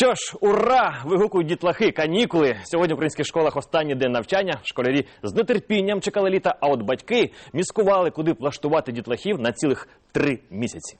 Що ж, ура! Вигукують дітлахи, канікули. Сьогодні в українських школах останній день навчання. Школярі з нетерпінням чекали літа, а от батьки міскували, куди влаштувати дітлахів на цілих три місяці.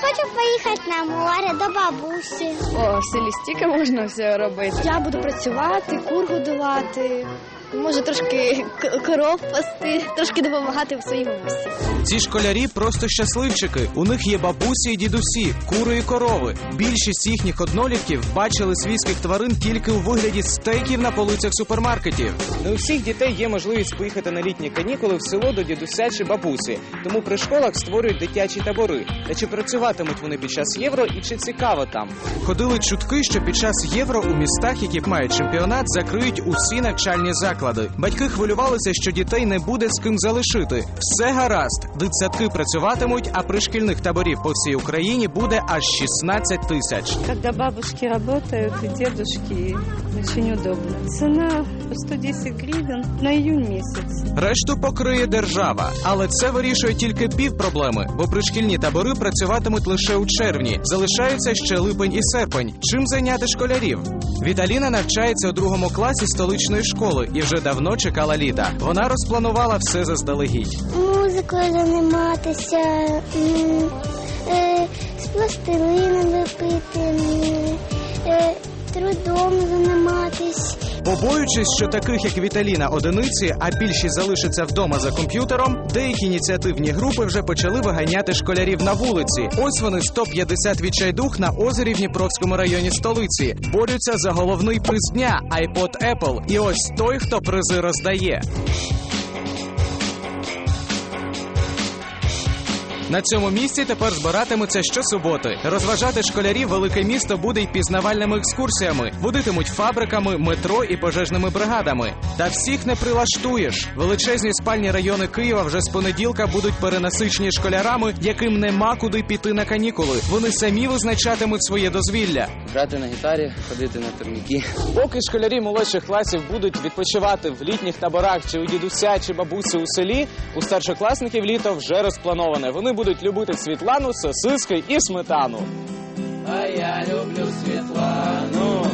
Хочу поїхати на море до бабусі. О, в селі стільки можна все робити. Я буду працювати, кур годувати, може трошки к- коров пасти, трошки допомагати в своїй бабусі. Ці школярі просто щасливчики. У них є бабусі і дідусі, кури і корови. Більшість їхніх однолітків бачили свійських тварин тільки у вигляді стейків на полицях супермаркетів. Не у всіх дітей є можливість поїхати на літні канікули в село до дідуся чи бабусі. Тому при школах створюють дитячі табори. Та чи працюватимуть вони під час євро і чи цікаво там? Ходили чутки, що під час євро у містах, які мають чемпіонат, закриють усі навчальні заклади. Батьки хвилювалися, що дітей не буде з ким залишити. Все гаразд. Дитсадки працюватимуть, а пришкільних таборів по всій Україні буде аж 16 тисяч. Коли бабушки працюють, и дедушки, очень удобно. Цена 110 гривен на июнь месяц. Решту покриє держава, але це вирішує тільки пів проблеми, бо пришкільні табори працюватимуть лише у червні. Залишаються ще липень і серпень. Чим зайняти школярів? Віталіна навчається у другому класі столичної школи і вже давно чекала літа. Вона розпланувала все заздалегідь. Музикою займатися, м, е, з пластилином лепити, м, е, трудом займатися. Побоюючись, що таких як Віталіна одиниці, а більшість залишиться вдома за комп'ютером, деякі ініціативні групи вже почали виганяти школярів на вулиці. Ось вони 150 відчайдух на озері в Дніпровському районі столиці. Борються за головний приз дня iPod Apple. І ось той, хто призи роздає. На цьому місці тепер збиратимуться щосуботи. Розважати школярів велике місто буде й пізнавальними екскурсіями, водитимуть фабриками, метро і пожежними бригадами. Та всіх не прилаштуєш. Величезні спальні райони Києва вже з понеділка будуть перенасичені школярами, яким нема куди піти на канікули. Вони самі визначатимуть своє дозвілля. грати на гітарі, ходити на турніки. Поки школярі молодших класів будуть відпочивати в літніх таборах чи у дідуся чи бабусі у селі, у старшокласників літо вже розплановане. Вони будуть будуть любити Світлану, сосиски і сметану. А я люблю Світлану.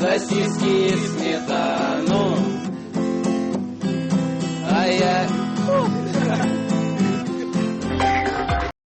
Сосиски і сметану. А я.